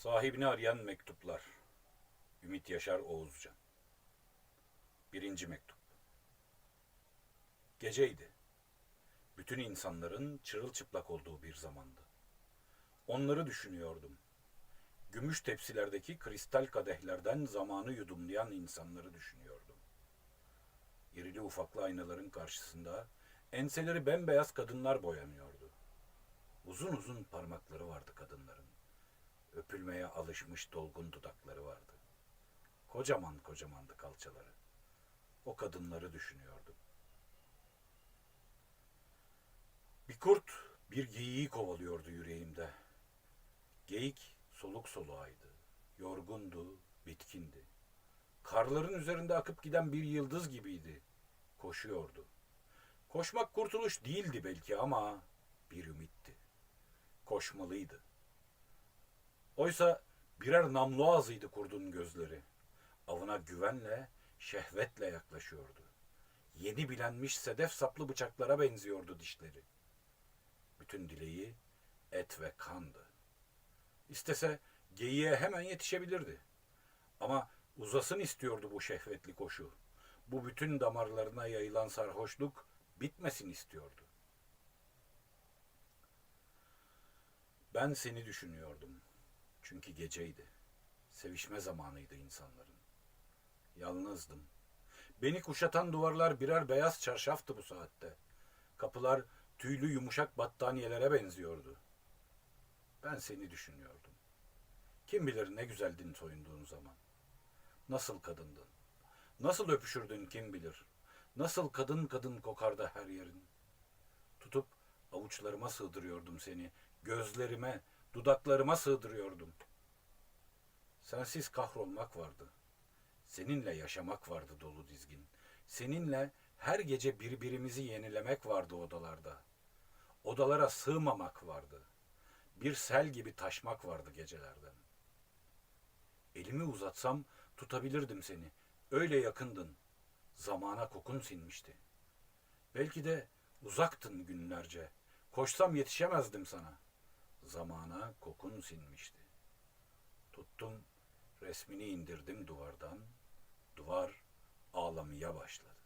Sahibini arayan mektuplar. Ümit Yaşar Oğuzcan. Birinci mektup. Geceydi. Bütün insanların çırılçıplak olduğu bir zamandı. Onları düşünüyordum. Gümüş tepsilerdeki kristal kadehlerden zamanı yudumlayan insanları düşünüyordum. İrili ufaklı aynaların karşısında enseleri bembeyaz kadınlar boyanıyordu. Uzun uzun parmakları vardı kadınların. Öpülmeye alışmış dolgun dudakları vardı. Kocaman kocamandı kalçaları. O kadınları düşünüyordum. Bir kurt bir geyiği kovalıyordu yüreğimde. Geyik soluk soluğaydı. Yorgundu, bitkindi. Karların üzerinde akıp giden bir yıldız gibiydi. Koşuyordu. Koşmak kurtuluş değildi belki ama bir ümitti. Koşmalıydı. Oysa birer namlu ağzıydı kurdun gözleri. Avına güvenle, şehvetle yaklaşıyordu. Yeni bilenmiş sedef saplı bıçaklara benziyordu dişleri. Bütün dileği et ve kandı. İstese geyiğe hemen yetişebilirdi. Ama uzasın istiyordu bu şehvetli koşu. Bu bütün damarlarına yayılan sarhoşluk bitmesin istiyordu. Ben seni düşünüyordum. Çünkü geceydi. Sevişme zamanıydı insanların. Yalnızdım. Beni kuşatan duvarlar birer beyaz çarşaftı bu saatte. Kapılar tüylü yumuşak battaniyelere benziyordu. Ben seni düşünüyordum. Kim bilir ne güzeldin soyunduğun zaman. Nasıl kadındın? Nasıl öpüşürdün kim bilir? Nasıl kadın kadın kokardı her yerin? Tutup avuçlarıma sığdırıyordum seni. Gözlerime, dudaklarıma sığdırıyordum. Sensiz kahrolmak vardı. Seninle yaşamak vardı dolu dizgin. Seninle her gece birbirimizi yenilemek vardı odalarda. Odalara sığmamak vardı. Bir sel gibi taşmak vardı gecelerden. Elimi uzatsam tutabilirdim seni. Öyle yakındın. Zamana kokun sinmişti. Belki de uzaktın günlerce. Koşsam yetişemezdim sana. Zamana kokun sinmişti. Tuttum, resmini indirdim duvardan. Duvar ağlamaya başladı.